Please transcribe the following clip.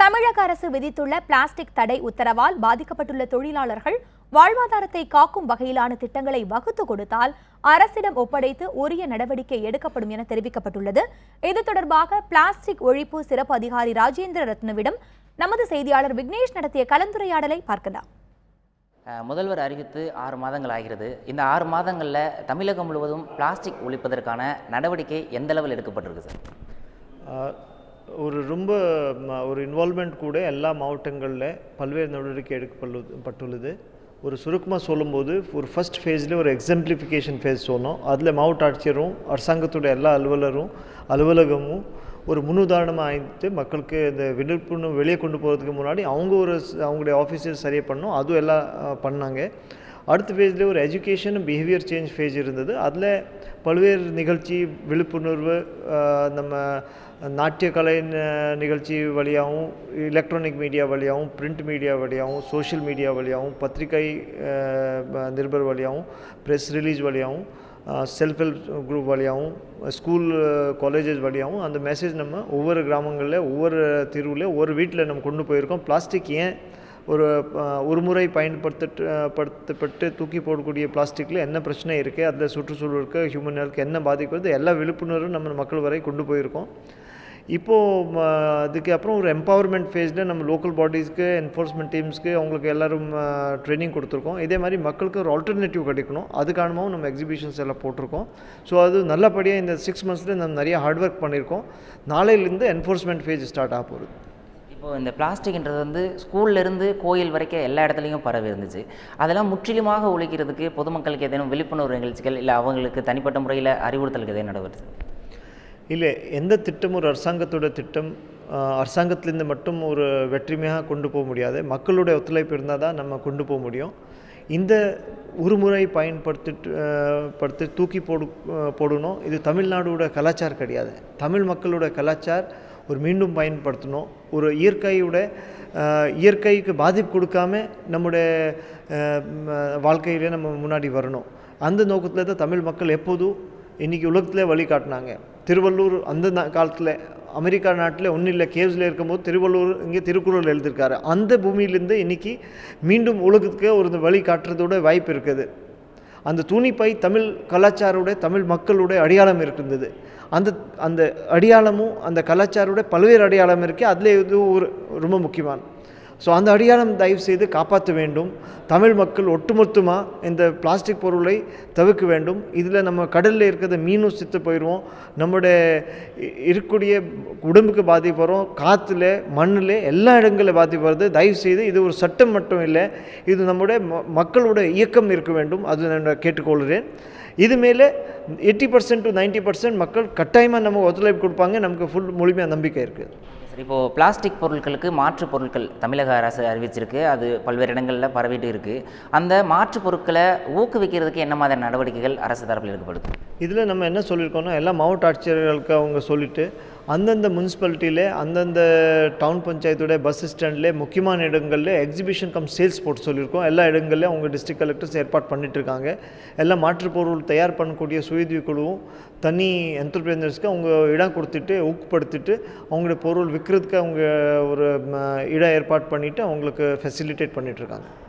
தமிழக அரசு விதித்துள்ள பிளாஸ்டிக் தடை உத்தரவால் பாதிக்கப்பட்டுள்ள தொழிலாளர்கள் வாழ்வாதாரத்தை காக்கும் வகையிலான திட்டங்களை வகுத்து கொடுத்தால் அரசிடம் ஒப்படைத்து உரிய நடவடிக்கை எடுக்கப்படும் என தெரிவிக்கப்பட்டுள்ளது. இது தொடர்பாக பிளாஸ்டிக் ஒழிப்பு சிறப்பு அதிகாரி ராஜேந்திர ரத்னவிடம் நமது செய்தியாளர் விக்னேஷ் நடத்திய கலந்துரையாடலை பார்க்கலாம். முதல்வர் அறிவித்து ஆறு மாதங்கள் ஆகிறது. இந்த ஆறு மாதங்களில் தமிழகம் முழுவதும் பிளாஸ்டிக் ஒழிப்பதற்கான நடவடிக்கை எந்த அளவில் எடுக்கப்பட்டிருக்கு சார்? ஒரு ரொம்ப ஒரு இன்வால்மெண்ட் கூட எல்லா மாவட்டங்களில் பல்வேறு நடவடிக்கை எடுக்கப்பட்டு பட்டுள்ளது. ஒரு சுருக்கமாக சொல்லும்போது ஒரு ஃபர்ஸ்ட் ஃபேஸில் ஒரு எக்ஸாம்பிளிஃபிகேஷன் ஃபேஸ் சொன்னோம். அதில் மாவட்ட ஆட்சியரும் அரசாங்கத்தோட எல்லா அலுவலரும் அலுவலகமும் ஒரு முன்னுதாரணமாக ஆயிட்டு மக்களுக்கு இந்த விழிப்புணர்வு வெளியே கொண்டு போகிறதுக்கு முன்னாடி அவங்க ஒரு அவங்களுடைய ஆஃபீஸர் சரியாக பண்ணோம். அதுவும் எல்லாம் பண்ணாங்க. அடுத்த ஃபேஸில் ஒரு எஜுகேஷன் பிஹேவியர் சேஞ்ச் ஃபேஸ் இருந்தது. அதில் பல்வேறு நிகழ்ச்சி விழிப்புணர்வு நம்ம நாட்டிய கலை நிகழ்ச்சி வழியாகவும் எலக்ட்ரானிக் மீடியா வழியாகவும் பிரிண்ட் மீடியா வழியாகவும் சோஷியல் மீடியா வழியாகவும் பத்திரிகை நிருபர் வழியாகவும் ப்ரெஸ் ரிலீஸ் வழியாகவும் செல்ஃப் ஹெல்ப் குரூப் வழியாகவும் ஸ்கூல் காலேஜஸ் வழியாகவும் அந்த மெசேஜ் நம்ம ஒவ்வொரு கிராமங்களில் ஒவ்வொரு தெருவில் ஒவ்வொரு வீட்டில் நம்ம கொண்டு போயிருக்கோம். பிளாஸ்டிக் ஏன் ஒரு ஒரு முறை பயன்படுத்தப்பட்டு படுத்தப்பட்டு தூக்கி போடக்கூடிய பிளாஸ்டிக்கில் என்ன பிரச்சனை இருக்குது அதில் சுற்றுச்சூழலுக்கு ஹியூமன் ஹெல்த் என்ன பாதிப்பு வருது எல்லா விழிப்புணர்வும் நம்ம மக்கள் வரை கொண்டு போயிருக்கோம். இப்போது அதுக்கு அப்புறம் ஒரு எம்பவர்மெண்ட் ஃபேஸில் நம்ம லோக்கல் பாடிஸ்க்கு என்ஃபோர்ஸ்மெண்ட் டீம்ஸ்க்கு அவங்களுக்கு எல்லாரும் ட்ரைனிங் கொடுத்துருக்கோம். இதே மாதிரி மக்களுக்கு ஒரு ஆல்டர்னேட்டிவ் கிடைக்கணும். அதுக்கானமாகவும் நம்ம எக்ஸிபிஷன்ஸ் எல்லாம் போட்டிருக்கோம். ஸோ அது நல்லபடியாக இந்த சிக்ஸ் மந்த்ஸில் நம்ம நிறைய ஹார்ட் ஒர்க் பண்ணியிருக்கோம். நாளையிலேருந்து என்ஃபோர்ஸ்மெண்ட் ஃபேஸ் ஸ்டார்ட் ஆக போகுது. இப்போ இந்த பிளாஸ்டிக்ன்றது வந்து ஸ்கூல்லேருந்து கோயில் வரைக்கும் எல்லா இடத்துலையும் பரவி இருந்துச்சு. அதெல்லாம் முற்றிலுமாக ஒழிக்கிறதுக்கு பொதுமக்களுக்கு ஏதேனும் விழிப்புணர்வு நிகழ்ச்சிகள் இல்லை அவங்களுக்கு தனிப்பட்ட முறையில் அறிவுறுத்தலுக்கு எதே நடவடிக்கை இல்லை எந்த திட்டம் ஒரு அரசாங்கத்தோட திட்டம் அரசாங்கத்திலேருந்து மட்டும் ஒரு வெற்றிமையாக கொண்டு போக முடியாது. மக்களுடைய ஒத்துழைப்பு இருந்தால் தான் நம்ம கொண்டு போக முடியும். இந்த ஒருமுறை பயன்படுத்திட்டு படுத்து தூக்கி போடு போடணும். இது தமிழ்நாடோட கலாச்சாரம் கிடையாது. தமிழ் மக்களோட கலாச்சார் ஒரு மீண்டும் பயன்படுத்தணும். ஒரு இயற்கையோட இயற்கைக்கு பாதிப்பு கொடுக்காம நம்முடைய வாழ்க்கையிலே நம்ம முன்னாடி வரணும். அந்த நோக்கத்தில் தான் தமிழ் மக்கள் எப்போதும் இன்றைக்கி உலகத்திலே வழி காட்டினாங்க. திருவள்ளூர் அந்த நா- காலத்தில் அமெரிக்கா நாட்டில் ஒன்றும் இல்லை கேவ்ஸில் இருக்கும்போது திருவள்ளூர் இங்கே திருக்குறள் எழுதியிருக்காரு. அந்த பூமியிலேருந்து இன்றைக்கி மீண்டும் உலகத்துக்கு ஒரு வழி காட்டுறதோட வாய்ப்பு இருக்குது. அந்த துணிப்பை தமிழ் கலாச்சாரோட தமிழ் மக்களுடைய அடையாளம் இருக்கின்றது. அந்த அந்த அடையாளமும் அந்த கலாச்சாரோட பல்வேறு அடையாளம் இருக்குது அதில் இது ஒரு ரொம்ப முக்கியமான ஸோ அந்த அடியாரம் தயவு செய்து காப்பாற்ற வேண்டும். தமிழ் மக்கள் ஒட்டுமொத்தமாக இந்த பிளாஸ்டிக் பொருளை தவிர்க்க வேண்டும். இதில் நம்ம கடலில் இருக்கிறத மீனும் செத்து போயிடுவோம். நம்முடைய இருக்கக்கூடிய உடம்புக்கு பாதிப்பு வரும் காற்றுல மண்ணில் எல்லா இடங்களில் பாதிப்பு வருது தயவு செய்து இது ஒரு சட்டம் மட்டும் இல்லை. இது நம்முடைய ம- மக்களோட இயக்கம் இருக்க வேண்டும். அது நான் கேட்டுக்கொள்கிறேன். இது மேலே eighty percent to ninety percent மக்கள் கட்டாயமாக நமக்கு ஒத்துழைப்பு கொடுப்பாங்க. நமக்கு ஃபுல் முழுமையாக நம்பிக்கை இருக்குது இப்போது பிளாஸ்டிக் பொருட்களுக்கு மாற்று பொருட்கள் தமிழக அரசு அறிவிச்சிருக்கு. அது பல்வேறு இடங்களில் பரவிட்டு இருக்குது அந்த மாற்று பொருட்களை ஊக்குவிக்கிறதுக்கு என்ன மாதிரி நடவடிக்கைகள் அரசு தரப்பில் எடுக்கப்படுது? இதில் நம்ம என்ன சொல்லியிருக்கோம்னா எல்லா மாவட்ட ஆட்சியர்களுக்கு அவங்க சொல்லிட்டு அந்தந்த முனிசிபாலிட்டியில் அந்தந்த டவுன் பஞ்சாயத்துடைய பஸ் ஸ்டாண்ட்லேயே முக்கியமான இடங்களில் எக்ஸிபிஷன் கம் சேல்ஸ் போட்டு சொல்லியிருக்கோம். எல்லா இடங்கள்லையும் அவங்க டிஸ்ட்ரிக்ட் கலெக்டர்ஸ் ஏற்பாடு பண்ணிட்டு இருக்காங்க எல்லா மாற்றுப் பொருள் தயார் பண்ணக்கூடிய சுயதவி குழுவும் தனி என்டர்பிரினர்ஸ்க்கு அவங்க இடம் கொடுத்துட்டு ஊக்கப்படுத்திட்டு அவங்களுடைய பொருள் விற்கிறதுக்கு அவங்க ஒரு இடம் ஏற்பாடு பண்ணிவிட்டு அவங்களுக்கு ஃபெசிலிட்டேட் பண்ணிகிட்ருக்காங்க இருக்காங்க